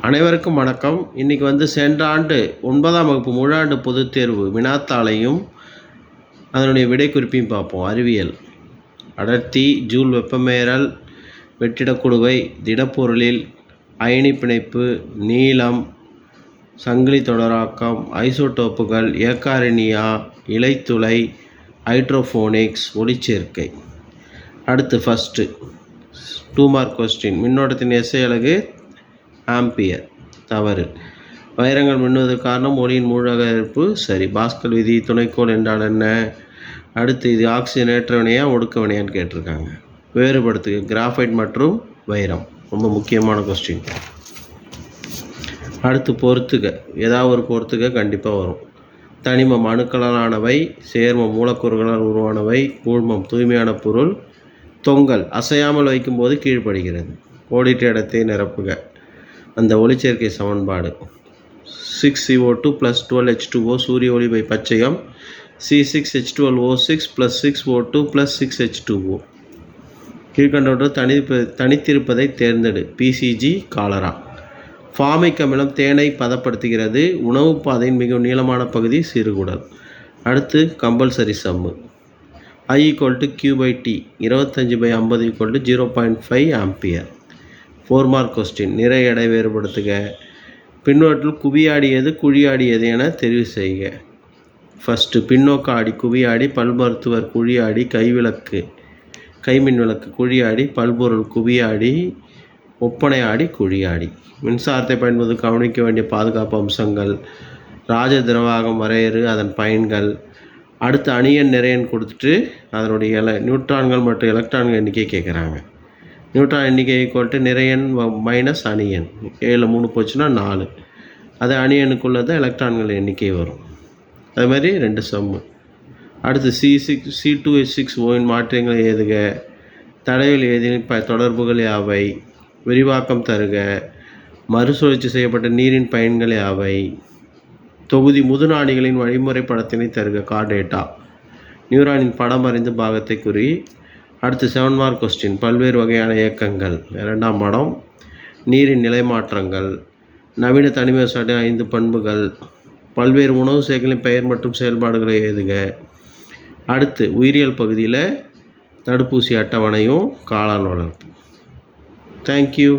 அனைவருக்கும் வணக்கம். இன்றைக்கி வந்து சென்ற ஆண்டு ஒன்பதாம் வகுப்பு முழாண்டு பொதுத் தேர்வு வினாத்தாளையும் அதனுடைய விடைக்குறிப்பையும் பார்ப்போம். அறிவியல். அடர்த்தி ஜூல் வெப்பமேறல் வெற்றிடக்குழுவை திடப்பொருளில் அயனி பிணைப்பு நீளம் சங்கிலி தொடராக்கம் ஐசோடோப்புகள் ஏக்காரினியா இலைத்துளை ஹைட்ரோஃபோனிக்ஸ் ஒளிச்சேர்க்கை. அடுத்து ஃபஸ்ட்டு டூ மார்க் கொஸ்டின் மின்னோட்டத்தின் எஸ்ஐ அழகு ஆம்பியர். தவறு. வைரங்கள் மின்னுவதற்கு காரணம் ஒளியின் மூழ்கரிப்பு சரி பாஸ்கல் விதி துணைக்கோள் என்றால் என்ன? அடுத்து இது ஆக்சிஜன் ஏற்றவனையா ஒடுக்கவனையான்னு கேட்டிருக்காங்க. வேறுபடுத்துக கிராஃபைட் மற்றும் வைரம். ரொம்ப முக்கியமான கொஸ்டின் அடுத்து பொறுத்துக. ஏதாவது ஒரு பொறுத்துக கண்டிப்பாக வரும். தனிமம் அணுக்களானவை சேர்மம் மூலக்கூறுகளால் உருவானவை கூழ்மம் தூய்மையான பொருள் தொங்கல் அசையாமல் வைக்கும்போது கீழ்ப்படுகிறது கோடிட்ட இடத்தை நிரப்புக. அந்த ஒளிச்சேர்க்கை சமன்பாடு. Six CO two plus twelve H two O சூரிய ஒளி by பச்சையம். C six H twelve O six plus six O two plus six H two O கீழ்கண்டொன்று தனிப்ப தனித்திருப்பதை தேர்ந்தெடு. BCG cholera. ஃபார்மிக் அமிலம் தேனை பதப்படுத்துகிறது. உணவு பாதையின் மிக நீளமான பகுதி சிறுகுடல். அடுத்து compulsory sum. I equal to Q by T இருபத்தஞ்சி பை ஐம்பது equal to zero point five ampere four mark question நிறை எடை வேறுபடுத்துக. பின்னோட்டில் குவியாடியது குழியாடியது என தெரிவு செய்க. ஃபஸ்ட்டு பின்னோக்க ஆடி குவியாடி பல்மருத்துவர் குழியாடி கைவிளக்கு. கைமின் விளக்கு குழியாடி பல்பொருள் குவியாடி ஒப்பனை ஆடி குழியாடி. மின்சாரத்தை பயன்பது கவனிக்க வேண்டிய பாதுகாப்பு அம்சங்கள். ராஜ திரவாகம் வரையறு அதன் பயன்கள். அடுத்து அணியன் நிறையன் கொடுத்துட்டு அதனுடைய எல நியூட்ரான்கள் மற்றும் எலக்ட்ரான்கள் எண்ணிக்கை கேட்குறாங்க. நியூட்ரான் எண்ணிக்கை ஈக்குவல் டு நிறையன் மைனஸ் அணியன் ஏழில் மூணு போச்சுன்னா நாலு. அது தான் எலக்ட்ரான்கள் எண்ணிக்கை வரும். அது மாதிரி ரெண்டு சம்மு அடுத்து C six C two H six ஓயின் மாற்றங்கள் எதுக தடவில் ஏதேனும் ப தொடர்புகள் யாவை? விரிவாக்கம் தருக. மறுசுழற்சி செய்யப்பட்ட நீரின் பயன்கள் யாவை? தொகுதி முதுநாடிகளின் வழிமுறை படத்தினை தருக கார்டேட்டா நியூரானின் படம் அறிந்த பாகத்தை குறி அடுத்து செவன் மார்க் கொஸ்டின் பல்வேறு வகையான இயக்கங்கள். இரண்டாம் படம் நீரின் நிலைமாற்றங்கள் நவீன தனிமசாடி ஐந்து பண்புகள் பல்வேறு உணவு சேகரின் பெயர் மற்றும் செயல்பாடுகளை எழுதுக. அடுத்து உயிரியல் பகுதியில் தடுப்பூசி அட்டவணையும் காளான் வளர்ப்பு. தேங்க்யூ